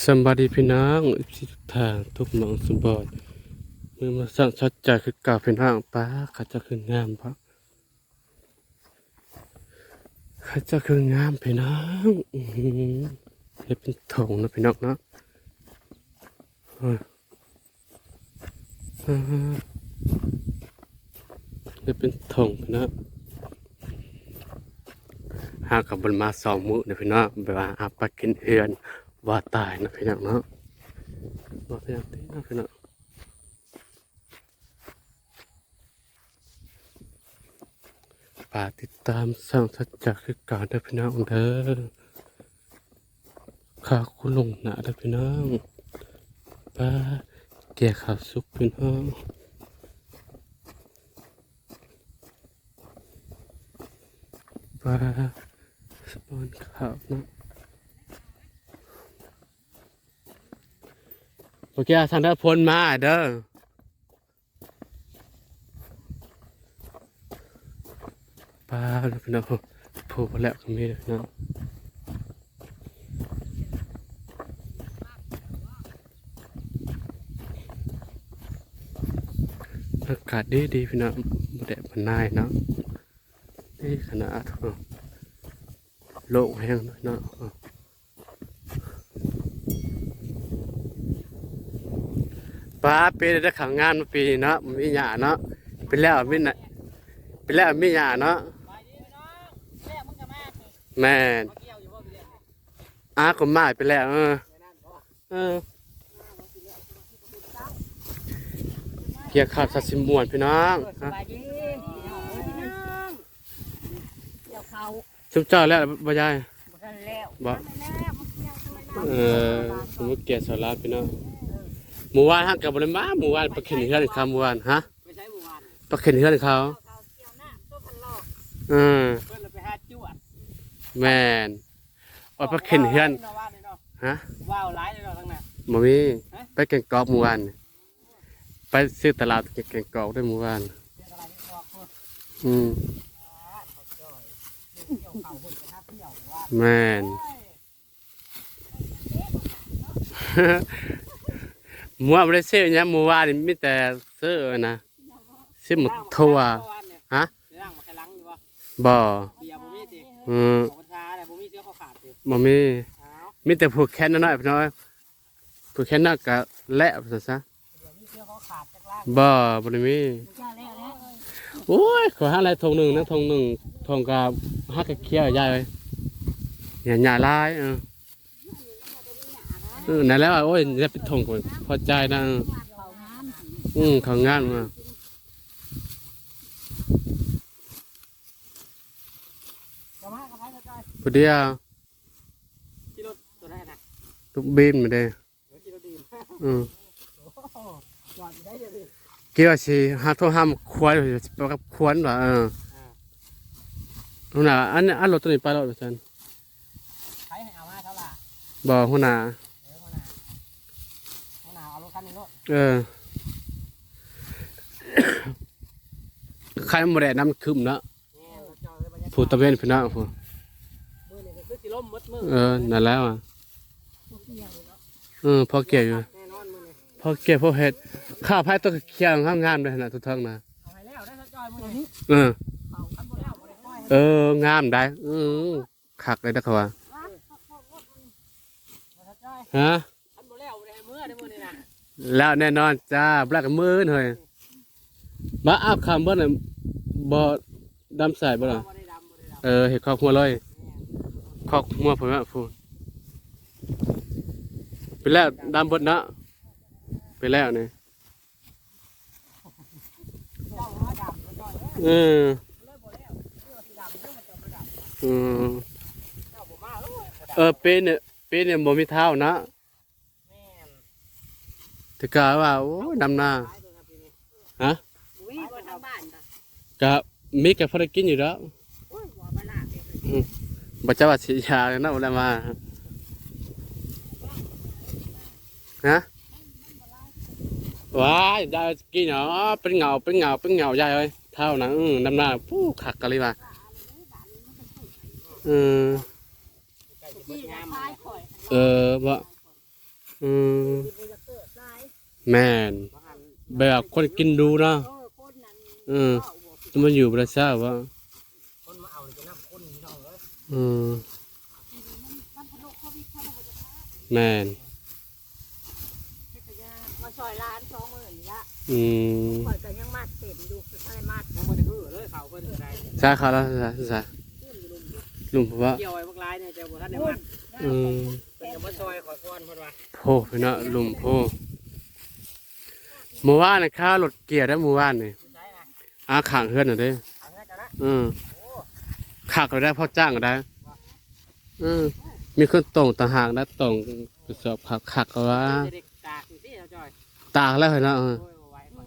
สำบายดีพี่น้องที่ทุกทางทุกหมองสมบอดมือมาสั่งชัดใจคือเก่าพี่น้องป้าข้าจะคืองามเพระข้าจะคืองามพี่น้องอื้อหือเป็นถงนะพี่น้องเนาะอ่าอ่าเป็นถงพี่น้องหากับบนมาสองมือนะพี่น้องแบบว่าอาไปกินเอือน ว่าตายนะพี่น้องเนาะว่าพี่น้องตีนะพี่น้องป่ากติดตามสร้างสัจจะคือการได้พี่น้องเด้อข้าคุณลงหนาได้พี่น้องป้าแก่ข้าวสุกพี่น้องป้าสปอนข้าวนะ โอเคทางด้านพ้นมาเด้อป้าพี่น้องผูกแล้วก็มีพี่น้องอากาศดีดีพี่น้องบ่แดดบ่นายเนาะนี่ขนาดโล่งแห้งเนาะ ป้าปีได้ขังงานมาปีเนาะมีหยาเนาะเป็นแล้วมีน่ะเป็นแล้วมีหยาเนาะไปดีพี่น้องแม่มึงจะมาสิแม่นมาเกี่ยวอาก็มาไปแล้วเออเออเกี่ยวขับสัตว์สิมวนพี่น้องฮะบายดีพี่น้องชุบเจ้าแล้วบ่ยายบ่เออสมมุติเกียรติสาระพี่น้อง หมู่บ้านฮักกับบ่ได้มาหมู่บ้านไปเข็นเฮือนเขาหมู่บ้านฮะปใช้หมู่บ้านไปเข็นเฮือนเขาอกเออเพิ่นเลยไปหาจวดแมนว่าไปเข็นเฮือนฮะว้าวหลายเลยเนาะทั้งนั้นบ่มีไปแกงกอกหมู่บ้านไปซื้อตลาดแกงกอกด้วยหมู่บ้านอะไรที่บอกเพิ่น อืมอ่าเขาจ่อยเกี่ยเนี่ยมัวบ่ได้ซื้อหยังหมู่านี่มีแต่ซื้อนะซื้อหมดทั่วฮะร่างมาแค่ลังอยู่บ่บ่เบียร์บ่มีสิอืมของชาแต่บ่มีเสื้อเขาขาดสิบ่มีมีแต่ผูกแขนน้อยๆน้อยผูกแขนน้อยก็และซะซะเดี๋ยวมีเสื้อบ่บ่ได้มีโอ้ยขอหาอะไรทงหนึ่งนะทงหนึ่งทงกับฮักกะเคี้ยวยายเอ้ยอย่าหญ้าลายเออ เออนั่นแล้วโอ้ยจะเป็นทงก่อนพอใจนะเออเขาน้ำอืมเขางานมาจะมากับไผจะจ้อยพอเดียวกิโลตัวได้นะลูกบีนมาเด้เดี๋ยวกิโลดีอืมโอ้โหจอดอยู่ได้เลยดิเกี่ยวสิหาโทรห้ามควายสิไปกับควรว่าเอออ่าหัวหน้าอันนี้อันรถตัวนี้ไปแล้วซั่นใครให้เอามาเท่าไหร่บ่หัวหน้า เออใครบ่ได้น้ำคึมเนาะแง่รถจอดเลยบรรยากาศผู้ตะเวนพี่น้องผู้มือนี่ก็คือสิล่มมดมือเออนั่นแล้วอะเกี่ยวเลยเนาะเออพอเกี่ยวอยู่แน่นอนมือนี่พอเกี่ยวพอเฮ็ดข้าวพายตัวเคียงงามๆเลยนะทุกท่านนะเอาให้แล้วได้รถจอยมือนี่เออเขาคันบ่แล้วบ่ได้ค่อยเอองามได้อือคักเลยนะเขาว่ารถจอยฮะ แล้วแน่นอนจ้าบลักมือเฮ้ยมาอาบคำบ่น่ะบ่ดำใส่บ่ล่ะบ่ได้ดำบ่ได้ดำเออเห็ดคอกหัวเลยคอกหัวผมว่าพูดไปแล้วดำบดเนาะไปแล้วนี่เจ้ามาดำรถจอยเอ้ยเออเลยบ่แล้วเรื่องสิดำเรื่องมันจะมาดำอืมเจ้าบ่มาโลดบ่ดำเออปีเนี่ยปีเนี่ยบ่มีเท้านะแม่น แต่กาว่าโอ้ยดำนาขายเบิ่งบปีนี้ฮะอุ้ยบ่ทางบ้านจ้ะกะมีกับพอได้กินอยู่แล้วโอ้ยหัวบ่ลาเลยบ่จะว่าสิยาเลยนะบ่ได้มาฮะว้ายได้กินเนาะเป็นเงาเป็นเงาเป็นเงาใหญ่เลยเท่านั้นดำนาปู้คักกันเลยว่ะเออใกล้สิเบิดงามเออบ่อืม แม่นบางอันแบบคนกินดูเนาะเออคนนั้นอืมเว้าบ่ผิดจะมาอยู่ประชาว่าคนมาเอาเลยจะน้ำข้นพี่น้องเอ้ยอืมมันพะโลกโควิดเข้ามาบ่จะพาแม่นเฮ็ดกะยามาซอยร้านสองหมื่นนี่ละอืมข่อยก็ยังมัดเต็มอยู่คือท่านได้มัดยังไม่ได้คือเลยเขาเพิ่นได้ใช่เขาแล้วใช่ใช่ลุงเพราะว่าเกี่ยวไอ้พวกร้ายเนี่ยเจ้าบ่ทันได้มันอืมเพิ่นจะมาซอยขอยก้อนเพิ่นว่าโพพี่เนาะลุงโพ เมื่อวานนะข้าวรถเกียร์ได้เมื่อวานนี่ใช่นะอาขางเฮือนน่ะเด้ทางนั้นกันนะอืมขักก็ได้พ่อจ้างก็ได้อืมมีคนตรงต่างหากนะตรงไปสอบขักขักก็ว่าเด็กตากอยู่ที่เจ้าจ้อยตากแล้วเหรอเนาะเออโอ้ยบ่ไหวก่อน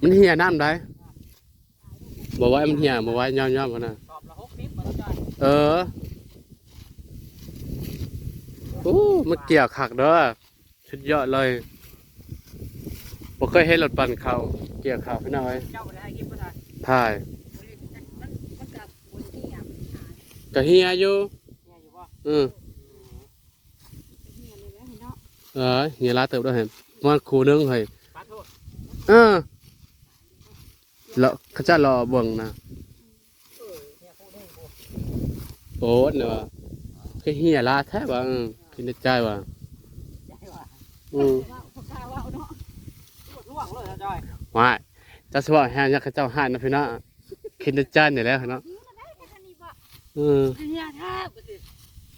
มันเหี่ยน้ำได้บอกว่ามันเหี่ยบอกว่าย่อมๆกันนะสอบละ60บ่เจ้าจ้อยเออโอ้มันเกี่ยวขักเด้อชุดยอดเลย ผมเคยเห็นรถปั่นเขาเกี่ยวขักพี่น้อยเจ้าบ่ได้ให้กินบ่ได้ถ่ายมันมันกับบนที่ยามหาก็เฮียอยู่เนี่ยอยู่บ่อืมเฮียเลยแล้วเนาะเออเฮียลาเติบด้วยเห็นมันครูนึงเฮ้ยขอโทษเออแล้วเขาจะรอเบิ่งนะเออเนี่ยพูดเองพูดโอ้เนาะคือเฮียลาแท้ว่าอืมคิดในใจว่าใช่ว่าอืม ว่าพกล้าว่าเนาะ ล่ วงเลยเจ้าจ้อยว่าจะสว่าแฮงยักษ์เขาเจ้าหานนะพี่น้องคิดในใจนี่แหล้วเนาะยืนได้แค่คันนี้บ่อืมเฮียแทบบ่สิ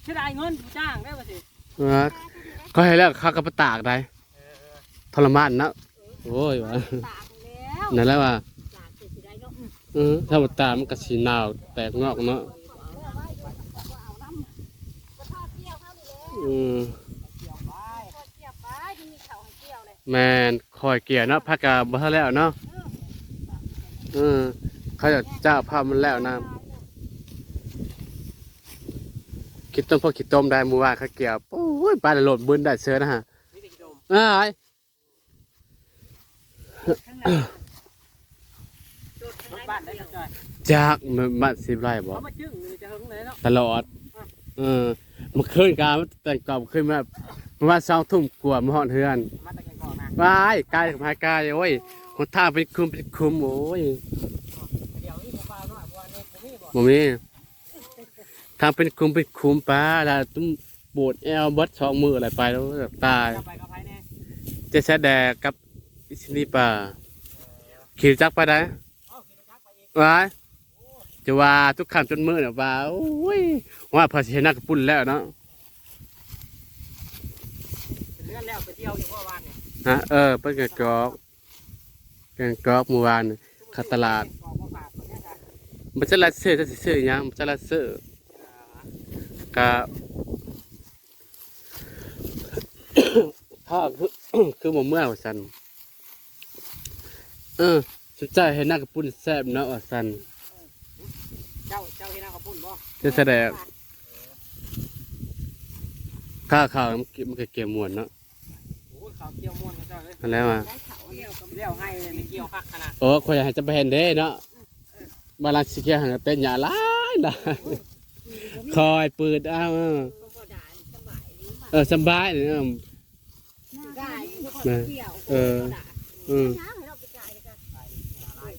เสียดายเงินผู้จ้างได้บ่สิว่าก็ให้แล้วเขาก็ไปตากได้เออทรมานนะโอ้ยว่าตากแล้วนั่นแหละว่าตากสิได้เนาะอือถ้าบ่ตากมันก็สิหนาวแตกงอกเนาะเอาน้ำก็ทอดเกี่ยวเข้านี่แหละอืม แม่นคอยเกลียเนาะพักก็บ่ทันแล้วเนาะอืมเขาจะเจ้าภาพมันแล้วนะคิดต้มพวกคิดต้มได้หมู่ว่าเขาเกี่ยวโอ้ยปลาโหลดบึนได้เสือนะฮะมีแต่กินดมอ้ายข้างหน้าโดดข้างรในถบ้านได้เจ้าจ้อยจากมันมันสิบไรบ่เขามาจึ้งนี่จะหึงเลยเนาะตลอดเออมันขึ้นกามันแต่งกรอบขึ้นมาประมาณสองทุ่มกว่ามาหอนเฮือน มาตะเกียงก่อนนะว้ายกายกับพายกายโอ้ยคนท่างเป็นคุมเป็นคุมโอ้ยเดี๋ยวนี้ผมว่าหน่อยเพราะว่าเนี่ยผมมีบ่บ่มีทางเป็นคุมเป็นคุมป้าแล้วตุ้มปวดแอวเบัดสองมืออะไรไปแล้วแบบตายจะไปกับไผแน่จะแสดงกับอิสนีป่าขี่จักรไปได้เอ้าขี่รถจักรไปอีกว้ายจะว่าทุกคำจนมือเนี่ยว่าโอ้ยว่าพอสิชนะกับปุ่นแล้วเนาะเลื่อนแล้วไปเที่ยวอยู่เมื่อวานเนี่ยฮะเออเป็นแกงกอกแกงกอกเมื่อวานนี่เข้าตลาดกองมาฝากคนเนี้ยจ้ะมันจะละเสื้อจะสิซื้อหยังมันจะละเสื้อก็ถ้าคือคือบ่เมื่อว่าซั่นเออสุดใจเห็นหน้ากับปุ่นแซ่บเนาะว่าซั่นเจ้าเจ้าที่นั่งกับปุ่นบ่จะแสดงข้าข้าวมันเก็บมันก็เก็บหมวนเนาะโอ้ย เขาเกี่ยวม่วนกับเจ้าเลยอันแล้วว่าได้เขาเกี่ยวกับเลี้ยวให้เลยไม่เกี่ยวคักขนาดโอ้ข่อยอยากให้จะไปเห็นเด้เนาะบาลานซ์สิเกียหันเต้นหยาหลายหลายคอยปืดอ้าวเออบ่ด่าสบายดีเออสบายเนี่ยเออได้ทุกคนเกี่ยวเอออืมน้ำให้เราไปจ่ายเลยกัน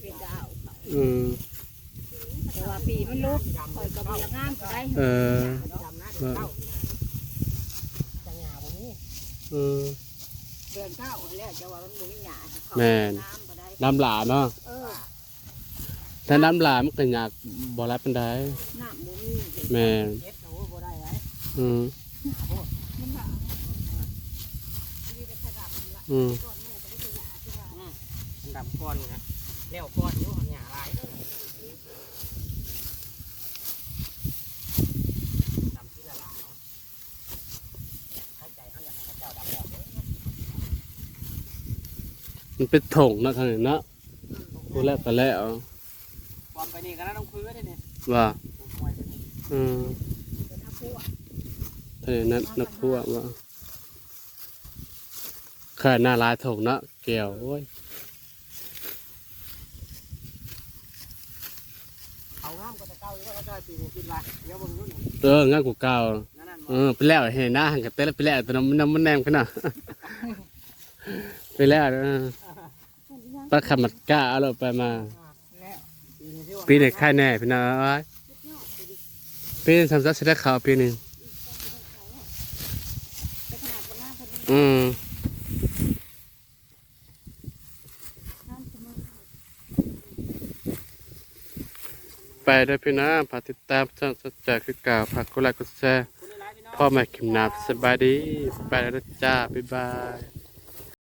เป็นดาวอืมแต่ว่าปีมันลุกคอยกำลังงามก็ได้เออดำนะเดี๋ยวเจ้าจังหยาบ่มีอืมเดือนเก้าแล้วจะว่ามันมีหยาแม่น น้ำก็ได้น้ำหลาเนาะเออถ้าน้ำหลามันก็อยากบ่รับปานใดน้ำบ่มีแม่นเฮ็ดโอ้ยบ่ได้ไรอืมมันหนามีแต่ขดับละอืม ก่อนแม่ก็ไม่ตัวหยาที่ว่า ดำก้อนนะเลี้ยวก้อนอยู่หยาลายดำที่ละลายเนาะให้ใจเขาอยากให้เจ้าดำแล้วเด้อ มันเป็นถงเนาะทางนี้เนาะพูดแล้วก็แล้วความไปนี่ก็น่าต้องคุยไว้ด้วยนี่ว่าผมปล่อยไปนี่อืมเป็นอาปูอะทางนี้นักนักพวกว่าข้าหน้าลายถงเนาะเกี่ยวโอ้ยเอาห้ามก็จะเก้าอยู่ว่าเขาจะปีนี้คิดว่าเดี๋ยวเบิ่งรุ่นนี่เอองานกูเก่านั่นนั่นเออไปแล้วเห็นหน้าหันกับเต้แล้วไปแล้วแต่น้ำน้ำมันแนมกันน่ะไปแล้วเออ ปลาขมัดกล้าเอาเราไปมาแล้วปีนี้ค่ายแน่พี่น้อยปีนี้ทำซักเสร็จข่าวปีหนึงแต่ขนาดวันหน้าเพิ่นยังอืมน้ำเสมอไปเด้อพี่น้องฝากติดตามช่องสัจจะคือเก่าฝากกดไลค์กดแชร์คุณหลายๆพี่น้องพ่อแม่ขิมนาบสบายดี ไปแล้วนะจ้า บ๊ายบาย